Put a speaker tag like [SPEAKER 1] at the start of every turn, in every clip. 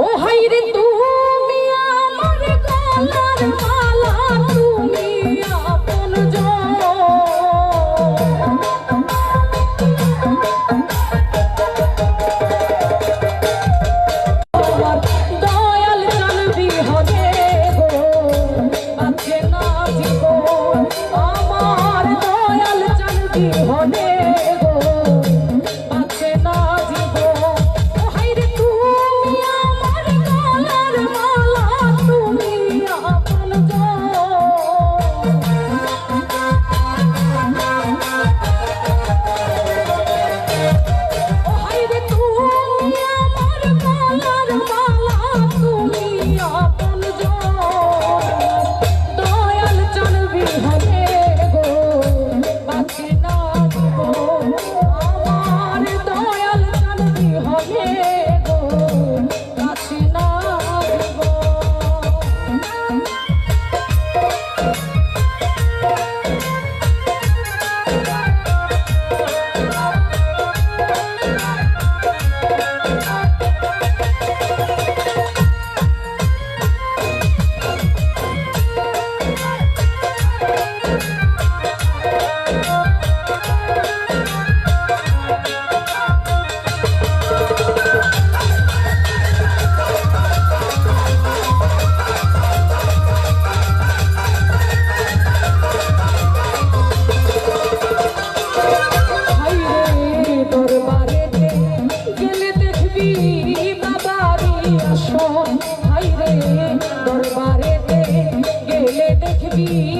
[SPEAKER 1] ও high রে তুই You.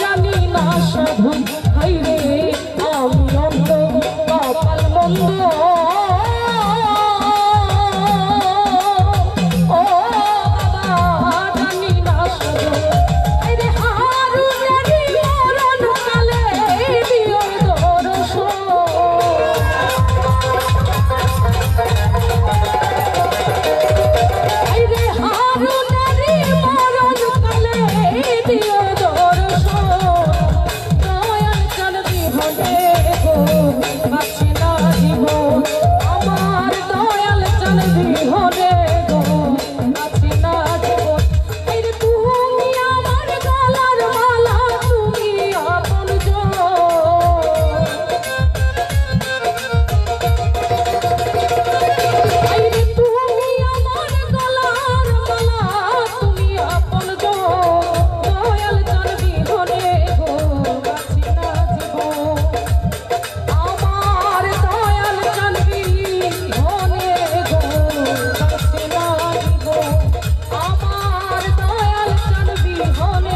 [SPEAKER 1] জানি না সাধু home.